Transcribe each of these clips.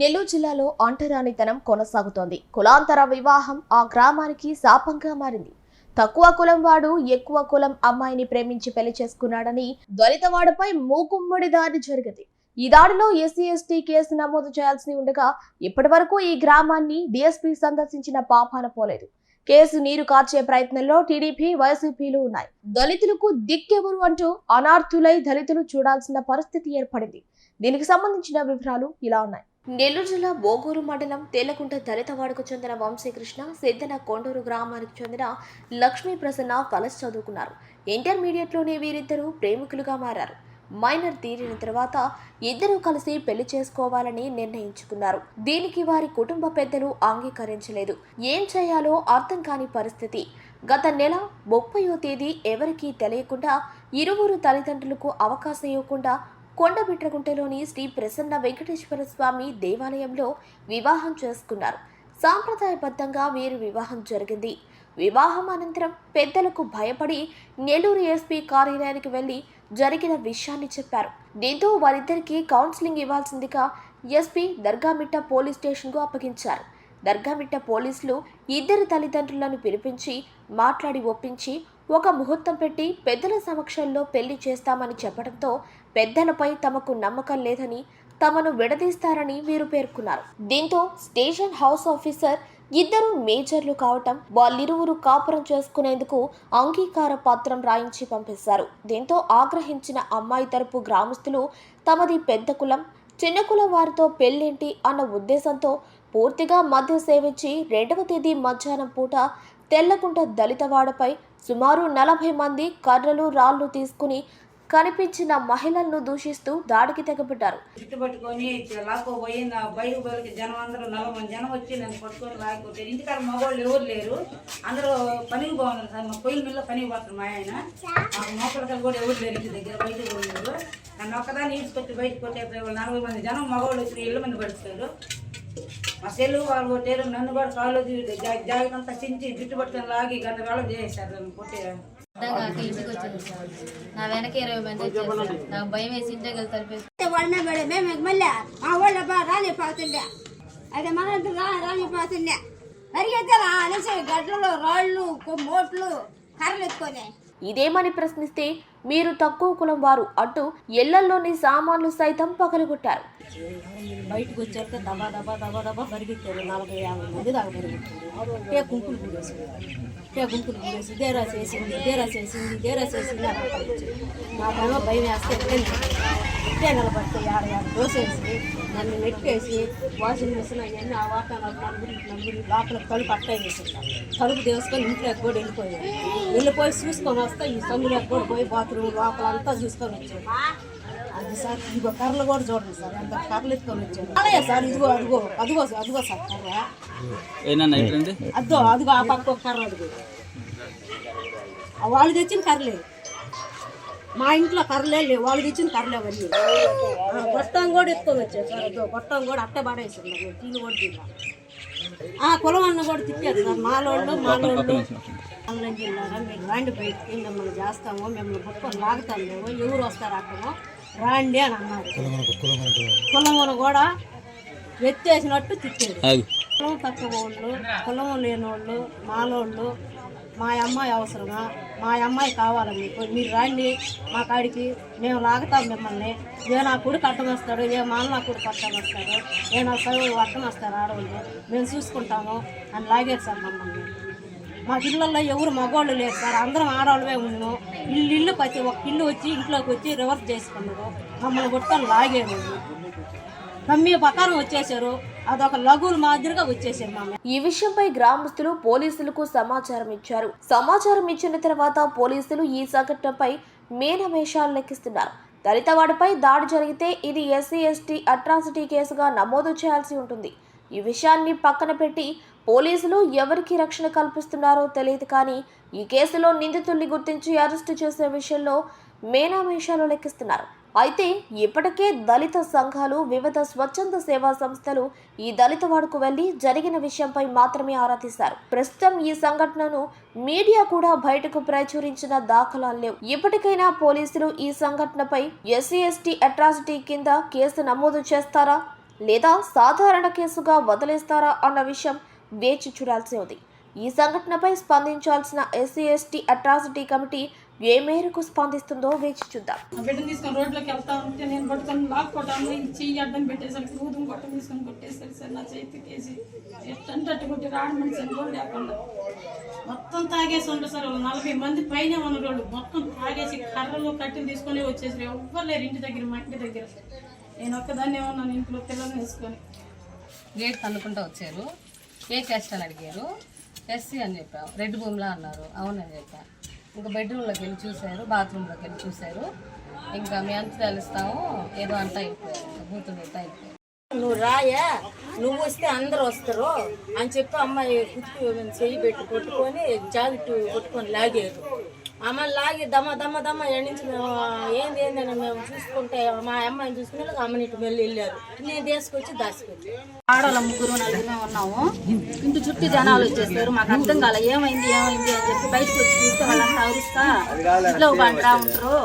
నెల్లూరు జిల్లాలో ఒంటరానితనం కొనసాగుతోంది. కులాంతర వివాహం ఆ గ్రామానికి శాపంగా మారింది. తక్కువ కులం వాడు ఎక్కువ కులం అమ్మాయిని ప్రేమించి పెళ్ళి చేసుకున్నాడని దళితవాడపై మూకుమ్మడి దాడి జరిగింది. ఈ దాడిలో ఎస్సీ ఎస్టీ కేసు నమోదు చేయాల్సి ఉండగా ఇప్పటి వరకు ఈ గ్రామాన్ని డిఎస్పీ సందర్శించిన పాపాన పోలేదు. కేసు నీరు కార్చే ప్రయత్నంలో టీడీపీ వైసీపీలు ఉన్నాయి. దళితులకు దిక్కెవరు అంటూ అనార్థులై దళితులు చూడాల్సిన పరిస్థితి ఏర్పడింది. దీనికి సంబంధించిన వివరాలు ఇలా ఉన్నాయి. నెల్లూరు జిల్లా బోగూరు మండలం తేలకుంట దళితవాడకు చెందిన వంశీకృష్ణ సిద్ధన కొండూరు గ్రామానికి చెందిన లక్ష్మీ ప్రసన్న కలిసి చదువుకున్నారు. ఇంటర్మీడియట్లోనే వీరిద్దరూ ప్రేమికులుగా మారారు. మైనర్ తీరిన తర్వాత ఇద్దరూ కలిసి పెళ్ళి చేసుకోవాలని నిర్ణయించుకున్నారు. దీనికి వారి కుటుంబ పెద్దలు అంగీకరించలేదు. ఏం చేయాలో అర్థం కాని పరిస్థితి. గత నెల ముప్పయో తేదీ ఎవరికీ తెలియకుండా ఇరువురు తల్లిదండ్రులకు అవకాశం ఇవ్వకుండా కొండబిట్రగుంటలోని శ్రీ ప్రసన్న వెంకటేశ్వర స్వామి దేవాలయంలో వివాహం చేసుకున్నారు. సాంప్రదాయబద్ధంగా వీరి వివాహం జరిగింది. వివాహం అనంతరం పెద్దలకు భయపడి నెల్లూరు ఎస్పీ కార్యాలయానికి వెళ్ళి జరిగిన విషయాన్ని చెప్పారు. దీంతో వారిద్దరికీ కౌన్సిలింగ్ ఇవ్వాల్సిందిగా ఎస్పీ దర్గామిట్ట పోలీస్ స్టేషన్కు అప్పగించారు. దర్గామిట్ట పోలీసులు ఇద్దరు తల్లిదండ్రులను పిలిపించి మాట్లాడి ఒప్పించి ఒక ముహూర్తం పెట్టి పెద్దల సమక్షంలో పెళ్ళి చేస్తామని చెప్పడంతో పెద్దలపై తమకు నమ్మకం లేదని తమను విడదీస్తారని వీరు పేర్కొన్నారు. దీంతో స్టేషన్ హౌస్ ఆఫీసర్ ఇద్దరు మేజర్లు కావటం వాళ్ళిరువురు కాపురం చేసుకునేందుకు అంగీకార పత్రం రాయించి పంపేశారు. దీంతో ఆగ్రహించిన అమ్మాయి తరపు గ్రామస్తులు తమది పెద్ద కులం చిన్న కులం వారితో పెళ్ళేంటి అన్న ఉద్దేశంతో పూర్తిగా మద్య సేవించి రెండవ తేదీ మధ్యాహ్నం పూట తెల్లకుంట దళితవాడపై సుమారు నలభై మంది కర్రలు రాళ్ళు తీసుకుని కనిపించిన మహిళలను దూషిస్తూ దాడికి తెగబడ్డారు. చుట్టు పట్టుకొని లాక్కోపోయి నా బయట బయటకి జనం అందరూ నలభై మంది జనం వచ్చి నన్ను పట్టుకొని లాక్కోతారు ఇంటికాడ మగవాళ్ళు ఎవరు లేరు. అందరూ పనికి పోతున్నారు సార్. మా పొయ్యిల మీద పనికి పోతారు మా ఆయన. మాకు మోకడకలు కూడా ఎవరు లేరు ఇంటి దగ్గర బయట పోయినారు నన్ను ఒక్కదాన్ని ఈడ్చుకొచ్చి బయటకు కొట్టేస్తారు నలభై మంది జనం మగవాళ్ళు వచ్చి ఇళ్ళ మంది పడుతారు మా సెల్లు వాళ్ళు కొట్టారు. నన్ను కూడా కాళ్ళు జాగ్రత్త అంతా చించి జుట్టు పట్టుకొని లాగి గంట వేళ చేశారు కొట్టారు నా వెనక ఇరవై మంది వచ్చారు సార్. నాకు భయం వేసి ఇంటికి వెళ్తే తలిపేసి వాళ్ళ పడే మేము మళ్ళీ మా వాళ్ళ బా రాని పోతుండే. అయితే మన రా రాని పోతుండే. గడ్డలు రాళ్ళు కొ- మోట్లు కర్రలు ఎత్తుకొని. ఇదేమని ప్రశ్నిస్తే మీరు తక్కువ కులం వారు అంటూ ఇళ్ళలోని సామాన్లు సైతం పగలగొట్టారు. బయటకు వచ్చాక దబా దబా దబా దబా పరిగెత్తారు నలభై యాభై మంది దాకా పరిగెత్తారు టే గుంపులు పూడేసింది టే గుంపులు పూడేసి దేరా చేసింది దేరా చేసింది దేరా చేసింది నా అంటారు. నాకేమో భయం వేస్తే ఇట్టే నిలబడితే ఆడ ఆడ దోసేసి నన్ను నెట్టేసి వాషింగ్ మిషన్ అవన్నీ ఆ వాటర్ నలుగురు నలుగురు లోపల తలుపు అట్టే వేసింటారు కలుపు తీసుకొని ఇంట్లోకి కూడా వెళ్ళిపోయాను. వెళ్ళిపోయి చూసుకొని వస్తే ఈ సందులోకి కూడా పోయి బాత్రూమ్ లోపల అంతా చూసుకొని వచ్చాను అది సార్ ఇదిగో కర్రలు కూడా చూడండి సార్ ఎంత కర్రలు ఎత్తుకొని వచ్చాను అలాగే సార్ ఇదిగో అదిగో అదిగో అదిగో సార్ కర్ర. అద్దో అదిగో ఆ పక్క ఒక కర్ర అదిగో. వాళ్ళు తెచ్చిన కర్రలే. మా ఇంట్లో కర్రలే లేవు వాళ్ళు తెచ్చిన కర్రలే అవన్నీ. గొట్టం కూడా ఎత్తుకొని వచ్చారు సార్ అదో గొట్టం కూడా అట్టే పడేసింది. తీలు కూడా తీలా ఆ కులం అన్న కూడా తిప్పారు సార్ మాలోళ్ళు మాలోళ్ళు. అన్నం జిల్లారా మీరు రాండి బయటికి మిమ్మల్ని చేస్తాము మిమ్మల్ని పట్టుకొని లాగుతాము మేము. ఎవరు వస్తారు అక్కడ? రాండి అని అన్నారు. కులమును కూడా ఎత్తేసినట్టు తిట్టారు. కులం తక్కువ వాళ్ళు కులం లేని వాళ్ళు మాలోళ్ళు మా అమ్మాయి అవసరమా? మా అమ్మాయి కావాలి మీకు? మీరు రండి మా కాడికి మేము లాగుతాం మిమ్మల్ని. ఏ నా కొడుకు అడ్డం వస్తాడు ఏ మా నా కొడుకు అడ్డం వస్తాడు ఏ నా సైడు అడ్డం వస్తారు ఆడవాళ్ళు మేము చూసుకుంటాము అని లాగారు సార్ మమ్మల్ని. మా ఇళ్ళల్లో ఎవరు మగవాళ్ళు లేరు సార్. అందరం ఆడవాళ్ళమే ఉన్నాము ఇల్లు ఇల్లు ప్రతి ఒక్క ఇల్లు వచ్చి ఇంట్లోకి వచ్చి రివర్స్ చేసుకున్నారు. మమ్మల్ని కొట్టుకొని లాగేరు. మమ్మీ పకారం వచ్చేసారు అదొక లఘువుల మాదిరిగా వచ్చేసారు మా ఈ విషయంపై గ్రామస్తులు పోలీసులకు సమాచారం ఇచ్చారు. సమాచారం ఇచ్చిన తర్వాత పోలీసులు ఈ సంఘటనపై మేనమేషాలు లెక్కిస్తున్నారు. దళితవాడిపై దాడి జరిగితే ఇది ఎస్సీ ఎస్టీ అట్రాసిటీ కేసుగా నమోదు చేయాల్సి ఉంటుంది. ఈ విషయాన్ని పక్కన పెట్టి పోలీసులు ఎవరికి రక్షణ కల్పిస్తున్నారో తెలియదు కానీ ఈ కేసులో నిందితుల్ని గుర్తించి అరెస్టు చేసే విషయంలో మేనామేషాలు లెక్కిస్తున్నారు. అయితే ఇప్పటికే దళిత సంఘాలు వివిధ స్వచ్ఛంద సేవా సంస్థలు ఈ దళిత వాడుకు వెళ్ళి జరిగిన విషయంపై మాత్రమే ఆరా తీశారు. ప్రస్తుతం ఈ సంఘటనను మీడియా కూడా బయటకు ప్రచురించిన దాఖలాలు లేవు. ఇప్పటికైనా పోలీసులు ఈ సంఘటనపై ఎస్సీ ఎస్టీ అట్రాసిటీ కింద కేసు నమోదు చేస్తారా లేదా సాధారణ కేసుగా వదిలేస్తారా అన్న విషయం వేచి చూడాల్సి ఉంది ఈ సంఘటనపై స్పందించాల్సిన ఎస్సీ ఎస్టీ అట్రాసిటీ కమిటీ ఏ మేరకు స్పందిస్తుందో వేచి చూద్దాం. బిడ్డను తీసుకొని రోడ్లోకి వెళ్తా ఉంటే నేను పట్టుకొని లాక్కోవటాను ఈ చెయ్యి అడ్డం పెట్టేసరికి ఊదుం కొట్టం తీసుకొని కొట్టేసరికి సార్ నా చేతి కేసి ఎట్టంటే కొట్టి రాడు మనిషి కూడా లేకుండా మొత్తం తాగేసి ఉంటారు సార్ వాళ్ళు నలభై మంది పైన ఉన్న వాళ్ళు. మొత్తం తాగేసి కర్రలు కట్టెలు తీసుకొని వచ్చేసారు. ఎవ్వరు లేరు ఇంటి దగ్గర మా ఇంటి దగ్గర. నేను ఒక్కదాన్నే ఉన్నాను ఇంట్లో పిల్లల్ని వేసుకొని గేట్ తన్నుకుంటూ వచ్చారు. ఏ క్యాస్ట్ అని అడిగారు? ఎస్సీ అని చెప్పాం. రెడ్ భూమిలా అన్నారు. అవునని చెప్పా. ఇంకా బెడ్రూమ్లోకి వెళ్ళి చూశారు బాత్రూంలోకి వెళ్ళి చూశారు. ఇంకా మీ అంత తెలుస్తాము ఏదో అంతా అయిపోయారు బూతులు అంతా అయిపోయారు నువ్వు రాయా? నువ్వు వస్తే అందరు వస్తారు అని చెప్పి అమ్మాయి కుట్టుకు చెయ్యి పెట్టి కొట్టుకొని జాకెట్ కొట్టుకొని లాగారు. అమ్మ లాగి దమ్మ దమ్మ దమ్మ ఎండించి మేము ఏంది ఏంది అని మేము చూసుకుంటే మా అమ్మాయిని చూసుకునే అమ్మని ఇటు వెళ్ళి వెళ్ళారు. నేను తీసుకొచ్చి దాచిపెట్టి ఆడవాళ్ళ ముగ్గురు నలుగురు ఉన్నాము. ఇంటి చుట్టూ జనాలు వచ్చేసారు మాకు అర్థం కాల ఏమైంది ఏమైంది అని చెప్పి బయటకు వచ్చి చూస్తే వాళ్ళంతా అరుస్తా. ఇంట్లో పంటా ఉంటారు.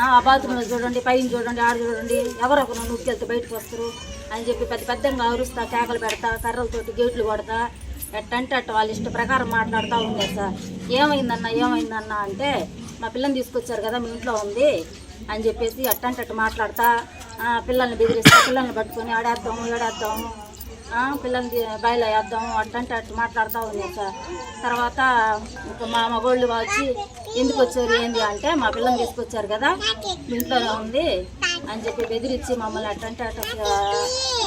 ఆ బాత్రూంలో చూడండి పైన చూడండి ఆడ చూడండి ఎవరో ఒకరు బయటకు వస్తారు అని చెప్పి పెద్ద పెద్దగా అరుస్తా కేకలు పెడతా కర్రలతోటి గేట్లు కొడతా. ఎట్టంటే అట్ట వాళ్ళ ఇష్ట ప్రకారం మాట్లాడుతూ ఉండేది సార్. ఏమైందన్న ఏమైందన్న అంటే మా పిల్లని తీసుకొచ్చారు కదా మీ ఇంట్లో ఉంది అని చెప్పేసి అట్టంటే అట్టు మాట్లాడతా పిల్లల్ని బెదిరిస్తా పిల్లల్ని పట్టుకొని ఆడేద్దాము ఏడేద్దాము పిల్లల్ని బయలు వేద్దాము అట్టంటే అట్టు మాట్లాడుతూ ఉంది సార్. తర్వాత ఇంకా మా మగోళ్ళు వచ్చి ఎందుకు వచ్చారు ఏంది అంటే మా పిల్లని తీసుకొచ్చారు కదా ఇంట్లో ఇంట్లోనే ఉంది అని చెప్పి బెదిరించి మమ్మల్ని అట్టంటే అట్ట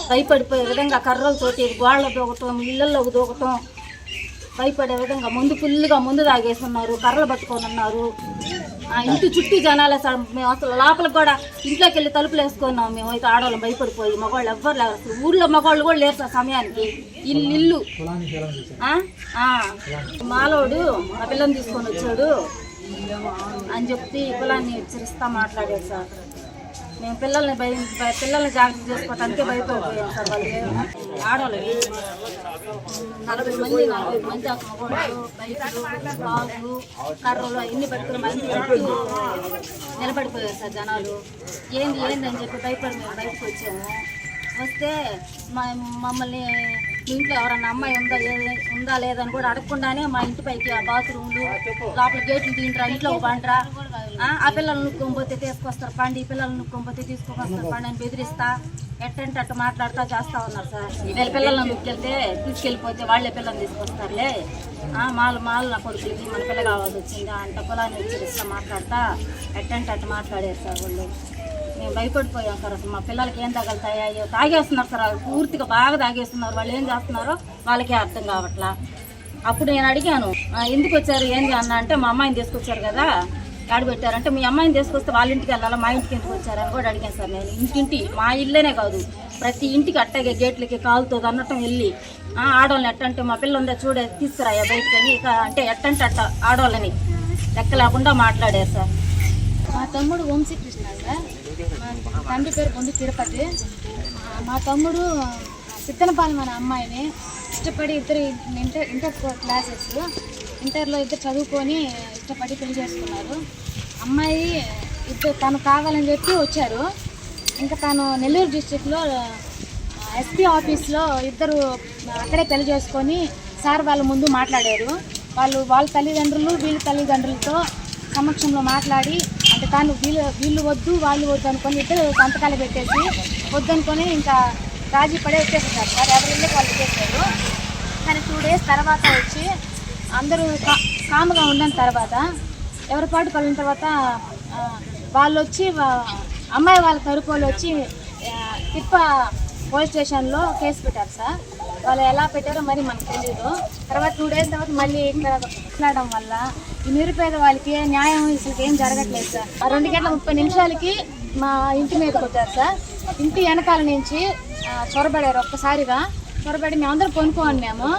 భయపడిపోయే విధంగా కర్రలతోటి గోళ్ళ దూకటం ఇళ్ళల్లోకి దూకటం భయపడే విధంగా ముందు ఫుల్గా ముందు తాగేస్తున్నారు కర్రలు పట్టుకొని ఉన్నారు. ఇంటి చుట్టూ జనాలే సార్ మేము అసలు లోపలికి కూడా ఇంట్లోకి వెళ్ళి తలుపులు వేసుకున్నాం మేము. అయితే ఆడవాళ్ళం భయపడిపోయి మగవాళ్ళు ఎవ్వరు లేరు. అసలు ఊర్లో మగవాళ్ళు కూడా లేరు సార్ సమయానికి. ఇల్లు ఇల్లు. ఆ. మాలోడు మా పిల్లని తీసుకొని వచ్చాడు. అని చెప్పి కులాన్ని హెచ్చరిస్తా మాట్లాడాడు సార్. మేము పిల్లల్ని భయ పిల్లల్ని జాగ్రత్త చేసుకోవటానికి భయపడిపోయాం సార్ వాళ్ళు. ఆడవాళ్ళకి నలభై మంది నలభై మంది ఆ మగవాళ్ళు బైకులు బాగులు కర్రలు అవన్నీ పట్టుకుని మంది నిలబడిపోయారు సార్ జనాలు. ఏంది ఏంది అని చెప్పి భయపడి మేము బయటకు వచ్చాము. వస్తే మా మమ్మల్ని ఇంట్లో ఎవరన్నా అమ్మాయి ఉందా ఏ- ఉందా లేదని కూడా అడగకుండానే మా ఇంటి పైకి ఆ బాత్రూమ్లు లోపల గేట్లు తింటారా ఇంట్లో పంటరా ఆ పిల్లల్ని నుక్కోపోతే తీసుకొస్తారు పండి ఈ పిల్లల్ని నుక్కోపోతే తీసుకొస్తారు పండి అని బెదిరిస్తా ఎట్టంటే అట్ట మాట్లాడుతూ చేస్తా ఉన్నారు సార్. వీళ్ళ పిల్లల్ని నుక్కెళ్తే తీసుకెళ్ళిపోతే వాళ్ళే పిల్లల్ని తీసుకొస్తారులే. మాలు మాలు నా కొడుకులకి మన పిల్ల కావాల్సి వచ్చింది అంట కులాన్ని హెచ్చరిస్తా మాట్లాడతా ఎట్టంటే అట్టు మాట్లాడారు సార్ వాళ్ళు. మేము భయపడిపోయాం సార్ అసలు మా పిల్లలకి ఏం తగలుతాయా అయ్యో తాగేస్తున్నారు సార్ వాళ్ళు పూర్తిగా బాగా తాగేస్తున్నారు. వాళ్ళు ఏం చేస్తున్నారో వాళ్ళకే అర్థం కావట్లా. అప్పుడు నేను అడిగాను ఎందుకు వచ్చారు ఏంది అన్న? అంటే మా అమ్మాయిని తీసుకొచ్చారు కదా ఆడ పెట్టారంటే మీ అమ్మాయిని తీసుకొస్తే వాళ్ళ ఇంటికి వెళ్ళాలా? మా ఇంటికి ఎందుకు వచ్చారని కూడా అడిగాను సార్ నేను. ఇంటింటి మా ఇల్లేనే కాదు. ప్రతి ఇంటికి అట్టగే గేట్లకి కాలుతో అన్నట్టు వెళ్ళి ఆడవాళ్ళని ఎట్టంటే మా పిల్ల ఉందా చూడే తీసుకురాయా బయటకని. ఇక అంటే ఎట్టంటే అట్ట ఆడవాళ్ళని లెక్క లేకుండా మాట్లాడారు సార్. మా తమ్ముడు వంశీకృష్ణ సార్. మా తండ్రి పేరు పొంది తిరుపతి. మా తమ్ముడు సిత్తనపాలెం అనే అమ్మాయిని ఇష్టపడి ఇద్దరు ఇంటర్ ఇంటర్ క్లాసెస్ ఇంటర్లో ఇద్దరు చదువుకొని ఇష్టపడి పెళ్ళి చేసుకున్నారు. అమ్మాయి ఇద్దరు తను కావాలని చెప్పి వచ్చారు. ఇంకా తను నెల్లూరు డిస్టిక్లో ఎస్పీ ఆఫీస్లో ఇద్దరు అక్కడే పెళ్ళి చేసుకొని సార్ వాళ్ళ ముందు మాట్లాడారు. వాళ్ళు వాళ్ళ తల్లిదండ్రులు వీళ్ళ తల్లిదండ్రులతో సమక్షంలో మాట్లాడి అంటే తాను వీళ్ళు వీళ్ళు వద్దు వాళ్ళు వద్దు అనుకొని ఇద్దరు సంతకాలు పెట్టేసి వద్దనుకొని ఇంకా రాజీ పడే వచ్చేసారు. సార్ ఎవరి వాళ్ళు చేశారు. కానీ టూ డేస్ తర్వాత వచ్చి అందరూ కా కాముగా ఉన్న తర్వాత ఎవరి పాటు పడిన తర్వాత వాళ్ళు వచ్చి అమ్మాయి వాళ్ళ తరపు వచ్చి తిప్ప పోలీస్ స్టేషన్లో కేసు పెట్టారు సార్. వాళ్ళు ఎలా పెట్టారో మరి మనకు తెలియదు తర్వాత టూ డేస్ తర్వాత మళ్ళీ ఇక్కడ కొట్లాడడం వల్ల ఈ నిరుపేద వాళ్ళకి న్యాయం అసలు ఏం జరగట్లేదు సార్. ఆ రెండు గంటల ముప్పై నిమిషాలకి మా ఇంటి మీదకి వచ్చారు సార్. ఇంటి వెనకాల నుంచి చొరబడారు ఒక్కసారిగా. చొరబడి మేమందరం కొనుక్కోండి మేము.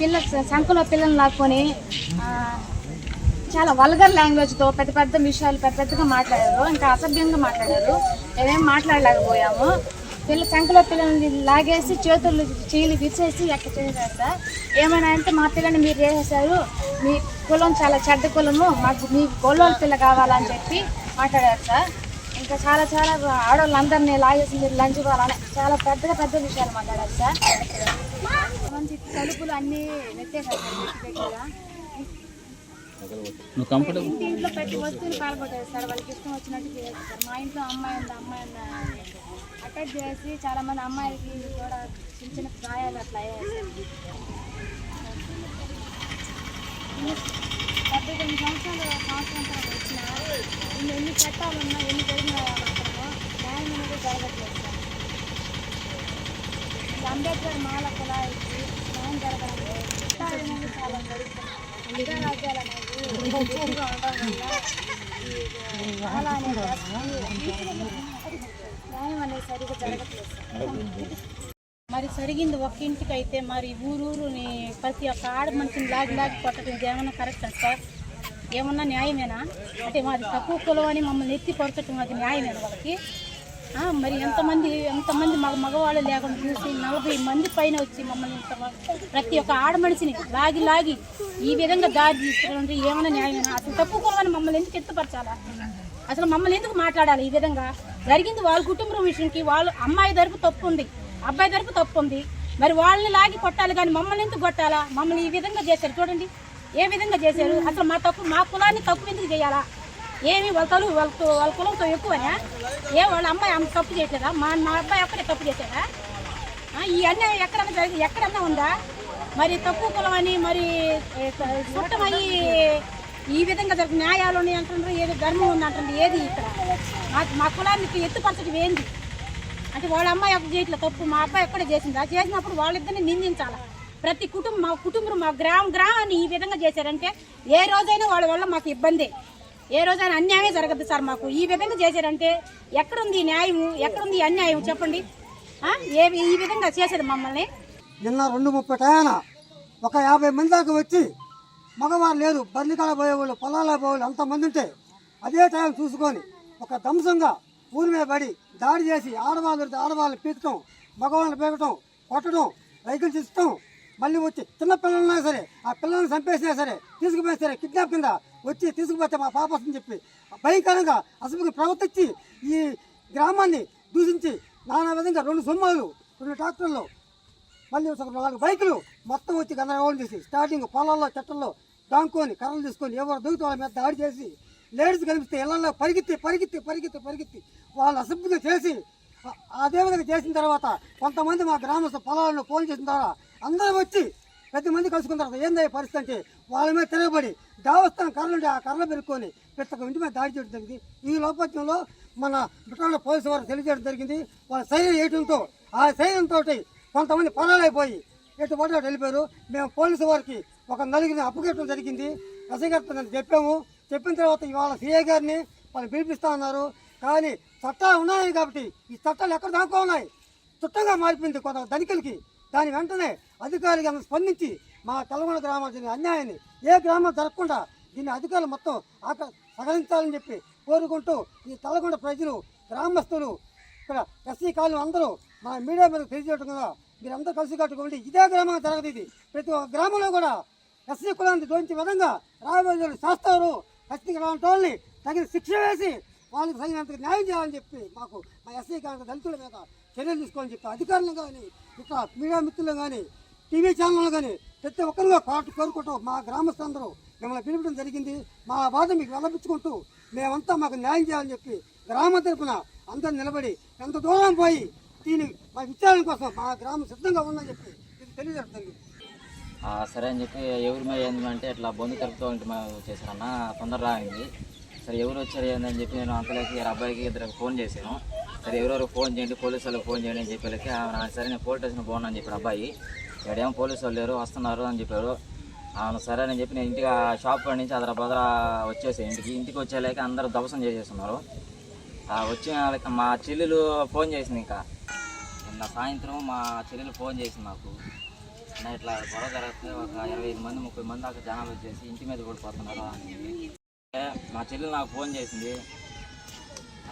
పిల్ల సంఖలో పిల్లల్ని లాక్కొని చాలా వల్గర్ లాంగ్వేజ్తో పెద్ద పెద్ద విషయాలు పెద్ద పెద్దగా మాట్లాడారు. ఇంకా అసభ్యంగా మాట్లాడారు. మేమేం మాట్లాడలేకపోయాము. పిల్ల సంఖలో పిల్లల్ని లాగేసి చేతులు చీలి విరిచేసి ఎక్కడ చేశారు సార్? ఏమైనా అంటే మా పిల్లని మీరు చేసేసారు మీ కులం చాలా చెడ్డ కులము. మాకు మీ గొల్లోని పిల్ల కావాలని చెప్పి మాట్లాడారు సార్. ఇంకా చాలా చాలా ఆడవాళ్ళందరినీ మీరు లంచ్ పోవాలని చాలా పెద్దగా పెద్ద విషయాలు మాట్లాడారు సార్. మంచి తలుపులు అన్నీ నువ్వు కంఫర్టబుల్ ఇంటి ఇంట్లో ప్రతి వస్తువుని పాల్గొట్టారు సార్ వాళ్ళకి ఇష్టం వచ్చినట్టు చేయొచ్చు సార్ మా ఇంట్లో అమ్మాయి ఉంది అమ్మాయి ఉంది. అటాక్ చేసి చాలా మంది అమ్మాయిలకి కూడా చిన్న చిన్న గాయాలు అట్లా అయ్యాయి డెబ్బై తొమ్మిది సంవత్సరాలు సంవత్సరం వచ్చిన ఎన్ని ఎన్ని చట్టాలున్నా ఎన్ని జరిగినా మాత్రము న్యాయం అనేది జరగట్లేదు. అంబేద్కర్ మాల కూడా చాలా రాజ్యాలు ఎక్కువగా ఉండడం వల్ల మాల న్యాయం అనేది సరిగ్గా జరగట్లేదు. మరి జరిగింది ఒక ఇంటికి అయితే మరి ఊరూరుని ప్రతి ఒక్క ఆడ మనిషిని లాగి లాగి కొట్టడం ఇది ఏమన్నా కరెక్ట్ సార్? ఏమన్నా న్యాయమేనా? అంటే మాది తక్కువ కులం అని మమ్మల్ని ఎత్తి కొడతటం అది న్యాయమేనా వాళ్ళకి? మరి ఎంతమంది ఎంతమంది మగ మగవాళ్ళు లేకుండా చూసి నలభై మంది పైన వచ్చి మమ్మల్ని ఇంత ప్రతి ఒక్క ఆడ మనిషిని లాగి లాగి ఈ విధంగా దారి తీసుకురండి ఏమైనా న్యాయమైనా అసలు తక్కువ మమ్మల్ని ఎందుకు ఎత్తుపరచాలా? అసలు మమ్మల్ని ఎందుకు మాట్లాడాలి ఈ విధంగా? జరిగింది వాళ్ళ కుటుంబం విషయంకి వాళ్ళు అమ్మాయి తరపు తప్పు ఉంది అబ్బాయి తరపు తప్పు ఉంది. మరి వాళ్ళని లాగి కొట్టాలి కానీ మమ్మల్ని ఎందుకు కొట్టాలా? మమ్మల్ని ఈ విధంగా చేశారు చూడండి. ఏ విధంగా చేశారు? అసలు మా తప్పు మా కులాన్ని తప్పు ఎందుకు చేయాలా? ఏమి వాళ్ళ తలు వాళ్ళతో వాళ్ళ కులంతో ఎక్కువనే? ఏ వాళ్ళ అమ్మాయి అంత తప్పు చేయట్లేదా? మా మా అబ్బాయి ఒక్కడే తప్పు చేసేదా ఈ అన్యాయం ఎక్కడన్నా జరిగి ఎక్కడన్నా ఉందా? మరి తక్కువ కులం అని మరి చుట్టమయ్యి ఈ విధంగా జరిగిన న్యాయాలు ఉన్నాయి అంటున్నారు ఏది ధర్మం ఉంది అంటుంది ఏది ఇక్కడ? మా కులానికి ఎత్తుపరచడం ఏంది? అంటే వాళ్ళ అమ్మాయి ఒక చేయట్లే తప్పు మా అబ్బాయి ఒక్కడే చేసిందా? చేసినప్పుడు వాళ్ళిద్దరిని నిందించాలి? ప్రతి కుటుంబం మా కుటుంబం మా గ్రామం గ్రామాన్ని ఈ విధంగా చేశారంటే ఏ రోజైనా వాళ్ళ వల్ల మాకు ఇబ్బంది. ఏ రోజైనా అన్యాయమే జరగద్దు సార్ మాకు. ఈ విధంగా చేశారంటే ఎక్కడుంది న్యాయము? న్యాయం ఎక్కడుంది ఈ అన్యాయం చెప్పండి. ఆ? ఏ ఈ విధంగా చేసేది మమ్మల్ని? నిన్న రెండు ముప్పై టయాన ఒక యాభై మంది దాకా వచ్చి మగవారు లేరు. బర్లికాడ పోయేవాళ్ళు పొలాల పోయేవాళ్ళు అంతమంది ఉంటే అదే టైం చూసుకొని ఒక ధ్వంసంగా ఊరి మీద పడి దాడి చేసి ఆడవాళ్ళు ఆడవాళ్ళని పీకటం మగవాళ్ళని పీకటం కొట్టడం రైతులు తీసుకోవడం మళ్ళీ వచ్చి చిన్నపిల్లలన్నా సరే ఆ పిల్లల్ని చంపేసినా సరే తీసుకుపోయినా సరే కిడ్నాప్ కింద వచ్చి తీసుకుపోతే మా పాప వస్తుందని చెప్పి భయంకరంగా అసలు ప్రవర్తించి ఈ గ్రామాన్ని దూషించి నానా విధంగా రెండు సొమ్మాలు రెండు ట్రాక్టర్లు మళ్ళీ ఒక నాలుగు బైకులు మొత్తం వచ్చి గందరగోళం చేసి స్టార్టింగ్ పొలాల్లో చెట్టల్లో దాంకొని కర్రలు తీసుకొని ఎవరు దొరుకుతూ వాళ్ళ మీద దాడి చేసి లేడీస్ కనిపిస్తే ఇళ్ళలో పరిగెత్తి పరిగెత్తి పరిగెత్తి పరిగెత్తి వాళ్ళు అసభ్యంగా చేసి ఆ- అదే విధంగా చేసిన తర్వాత కొంతమంది మా గ్రామస్తు పొలాలను ఫోన్ చేసిన తర్వాత అందరూ వచ్చి ప్రతి మంది కలుసుకున్న తర్వాత ఏందయ్యే పరిస్థితి అంటే వాళ్ళ మీద తిరగబడి దేవస్థానం కర్రలు ఆ కర్రలు పెరుక్కొని ప్రతి ఇంటి మీద దాడి చేయడం జరిగింది. ఈ లోపథ్యంలో మన బిట్టాల పోలీసు వారు తెలియజేయడం జరిగింది. వాళ్ళ శైలి వేయడంతో ఆ సైన్యంతో కొంతమంది పొలాలైపోయి ఎటు పడి అటు వెళ్ళిపోయారు. మేము పోలీసు వారికి ఒక నలుగురిని అప్పగించడం జరిగింది. ఎస్ఐ గారితో చెప్పాము. చెప్పిన తర్వాత ఇవాళ సిఐ గారిని వాళ్ళు పిలిపిస్తా ఉన్నారు. కానీ చట్టాలు ఉన్నాయి కాబట్టి ఈ చట్టాలు ఎక్కడ దాకా ఉన్నాయి? చుట్టంగా మారిపోయింది కొంత ధనికులకి. దాని వెంటనే అధికారులు స్పందించి మా తెలంగాణ గ్రామానికి జరిగిన అన్యాయాన్ని ఏ గ్రామం జరగకుండా దీన్ని అధికారులు మొత్తం ఆక సహకరించాలని చెప్పి కోరుకుంటూ ఈ తలగొండ ప్రజలు గ్రామస్తులు ఇక్కడ ఎస్సీ కాలం అందరూ మా మీడియా మీద తెలియజేయడం కదా. మీరందరూ కలిసి కట్టుకోండి. ఇదే గ్రామం జరగదు ఇది. ప్రతి ఒక్క గ్రామంలో కూడా ఎస్సీ కులాన్ని జోడించే విధంగా రాబోయే రోజులు చేస్తారు. ఖచ్చితంగా అలాంటి వాళ్ళని తగిన శిక్ష వేసి వాళ్ళకి తగినంత న్యాయం చేయాలని చెప్పి మాకు మా ఎస్సీ కాలం దళితుల మీద చర్యలు తీసుకోవాలని చెప్పి అధికారులు కానీ ఇక్కడ మీడియా మిత్రులు కానీ టీవీ ఛానళ్ళు కానీ ప్రతి ఒక్కరిగా కోట కోరుకుంటూ మా గ్రామస్తులందరూ మిమ్మల్ని పిలిపడం జరిగింది. మా బాధ మీకు వెళ్ళపించుకుంటూ మేమంతా మాకు న్యాయం చేయాలని చెప్పి గ్రామ తరపున అందరు నిలబడి ఎంత దూరం పోయి దీని మా విచారణ కోసం మా గ్రామం సిద్ధంగా ఉందని చెప్పి ఇది తెలియజేస్తుంది. సరే అని చెప్పి ఎవరి మీద ఏంటంటే ఇట్లా బొందు తరపుతో ఉంటే చేశారన్న తొందర రాయింది సరే ఎవరు వచ్చారు ఏందని చెప్పి నేను అంతలోకి అబ్బాయికి ఇద్దరికి ఫోన్ చేశాను. సరే ఎవరెవరు ఫోన్ చేయండి పోలీసు వాళ్ళకి ఫోన్ చేయండి అని చెప్పి ఆమె సరే నేను పోలీస్ స్టేషన్ పోను అని అబ్బాయి. ఇక్కడేమో పోలీసు వాళ్ళు లేరు వస్తున్నారు అని చెప్పారు. అవును సరే అని చెప్పి నేను ఇంటికి షాప్ నుంచి అదర బదర వచ్చేసి ఇంటికి ఇంటికి వచ్చేలాక అందరూ దవసం చేసేస్తున్నారు. ఆ వచ్చిన మా చెల్లెలు ఫోన్ చేసింది ఇంకా. నిన్న సాయంత్రం మా చెల్లెలు ఫోన్ చేసింది నాకు. అన్న ఇట్లా గొడవ జరిగితే ఒక ఇరవై ఐదు మంది ముప్పై మంది దాకా జనాలు వచ్చేసి ఇంటి మీద పడిపోతున్నారు అని. మా చెల్లెలు నాకు ఫోన్ చేసింది.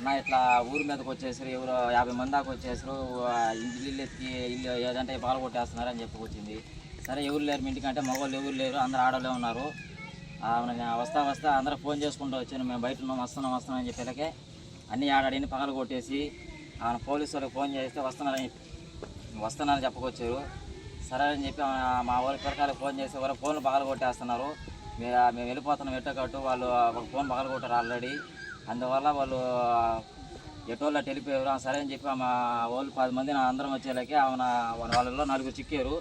అన్న ఇట్లా ఊరి మీదకి వచ్చేసారు ఎవరు యాభై మంది దాకా వచ్చేసారు ఆ ఇల్లు ఎత్తి ఇల్లు ఏదంటే పాలు కొట్టేస్తున్నారు అని చెప్పి వచ్చింది సరే ఎవరు లేరు మీ ఇంటికంటే మగవాళ్ళు ఎవరు లేరు అందరు ఆడవాళ్ళే ఉన్నారు. వస్తా వస్తా అందరూ ఫోన్ చేసుకుంటూ వచ్చాను మేము బయట ఉన్నాం వస్తున్నాం వస్తున్నాం అని చెప్పేలాకే అన్ని ఆడాడిని పగలు కొట్టేసి ఆయన పోలీసు వాళ్ళకి ఫోన్ చేస్తే వస్తున్నారని వస్తున్నారని చెప్పుకొచ్చారు. సరే అని చెప్పి మా వాళ్ళ పిల్లకాయలకు ఫోన్ చేసి ఎవరో ఫోన్లు పగలు కొట్టేస్తున్నారు. మేము వెళ్ళిపోతున్నాం ఎట్టకట్టు వాళ్ళు ఒక ఫోన్ పగలు కొట్టారు ఆల్రెడీ. అందువల్ల వాళ్ళు ఎటోళ్ళ వెళ్ళిపోయారు సరే అని చెప్పి మా వాళ్ళు పది మంది నా అందరం వచ్చేలాకి ఆమె వాళ్ళ వాళ్ళలో నలుగురు చిక్కారు.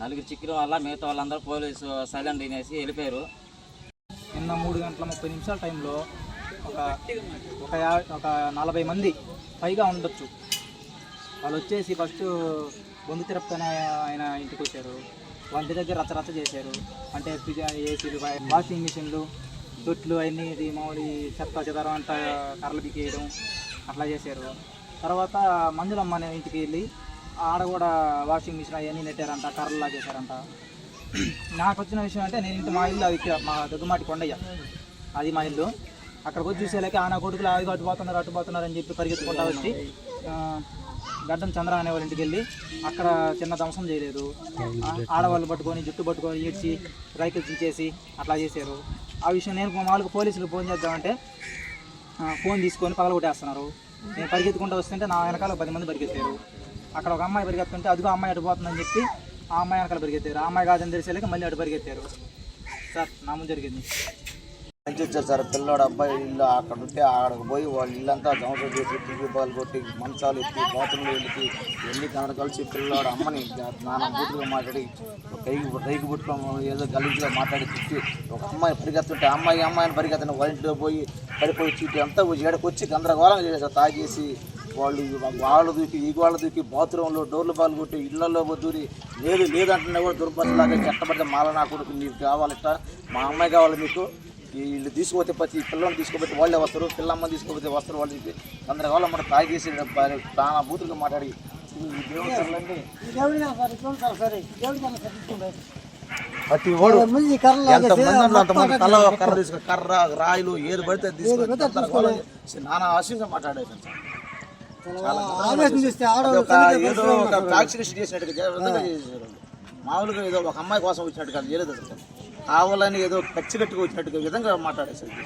నలుగురు చిక్కడం వల్ల మిగతా వాళ్ళందరూ పోలీసు సైలెంట్ తినేసి వెళ్ళిపోయారు. నిన్న మూడు గంటల ముప్పై నిమిషాల టైంలో ఒక ఒక ఒక నలభై మంది పైగా ఉండొచ్చు. వాళ్ళు వచ్చేసి ఫస్ట్ బొందు తిరుపతి ఆయన ఇంటికి వచ్చారు వాళ్ళ దగ్గర రచ్చరచ్చ చేశారు. అంటే ఏసీలు వాషింగ్ మిషన్లు దొడ్లు అవన్నీ ఇది మామూలు చెత్త చెదరం అంతా కర్రలు బికేయడం అట్లా చేశారు. తర్వాత మంజులమ్మ అనే ఇంటికి వెళ్ళి ఆడ కూడా వాషింగ్ మిషన్ అవన్నీ నెట్టారంట కర్రలు లాగేశారంట. నాకు వచ్చిన విషయం అంటే నేను ఇంటి మా ఇల్లు అది మా దగ్గమాటి కొండయ్య. అది మా ఇల్లు. అక్కడికి వచ్చి చూసేలాక ఆ కొడుకులు అవి అటుపోతున్నారు అటుపోతున్నారు అని చెప్పి పరిగెత్తుకుంటా వచ్చి గడ్డం చంద్ర అనే వాళ్ళ ఇంటికి వెళ్ళి అక్కడ చిన్న ధ్వంసం చేయలేదు. ఆడవాళ్ళు పట్టుకొని జుట్టు పట్టుకొని ఈడ్చి రైతులు చించేసి అట్లా చేశారు. ఆ విషయం నేను మామూలుగా పోలీసులకు ఫోన్ చేద్దామంటే ఫోన్ తీసుకొని పగలగొట్టేస్తున్నారు. నేను పరిగెత్తుకుంటూ వస్తుంటే నా వెనకాల పది మంది పరిగెత్తారు. అక్కడ ఒక అమ్మాయి పరిగెత్తుంటే అదిగో అమ్మాయి అడిపోతుందని చెప్పి ఆ అమ్మాయి వెనకాల పరిగెత్తారు. ఆ అమ్మాయి కాదని తెలిసేలాగా మళ్ళీ అటు పరిగెత్తారు. సార్ నా ముందు జరిగింది. మంచి సార్ పిల్లోడు అబ్బాయి ఇల్లు అక్కడ ఉంటే అక్కడికి పోయి వాళ్ళ ఇల్లంతా ధ్వంసం చేసి టీవీ బాల్ కొట్టి మంచాలు ఎత్తి బాత్రూంలో వెళ్ళి వెళ్ళి కనుక కలిసి పిల్లోడు అమ్మని నాన్న బూతుగా మాట్లాడి కైకి రైకి బుట్లో ఏదో గలీజ్గా మాట్లాడి తిట్టి ఒక అమ్మాయి పరిగెత్తుంటే అమ్మాయి అమ్మాయిని పరిగెత్తిన వాళ్ళ పోయి పడిపోయి చీటి అంతా ఏడకొచ్చి గందరగోళం చేశారు తాగేసి వాళ్ళు వాళ్ళు దూకి ఈ వాళ్ళు దూకి బాత్రూంలో డోర్లు బాల్ కొట్టి ఇళ్ళలో దూరి లేదు లేదంటున్నా కూడా దుర్పచ్చలాగా చెట్టబడితే మాల నా కొడుకు నీకు కావాలట మా అమ్మాయి కావాలి మీకు వీళ్ళు తీసుకుపోతే ప్రతి పిల్లల్ని తీసుకుపోతే వాళ్ళే వస్తారు పిల్లమ్మ తీసుకుపోతే వస్తారు వాళ్ళు చెప్పి గందరగోళం మన తాగేసి చాలా బూతులుగా మాట్లాడి. ప్రతి ఓడు అంతమంది కర్ర తీసుకుని కర్ర రాయిలు ఏది పడితే తీసుకొని చేసి నానా ఆశయంగా ఆడవాళ్ళు ఒక ఏదో చేసినట్టుగా. మామూలుగా ఏదో ఒక అమ్మాయి కోసం వచ్చినట్టుగా చేయలేదు అసలు. కావాలని ఏదో కచ్చి కట్టుకు వచ్చినట్టుగా విధంగా మాట్లాడేసరికి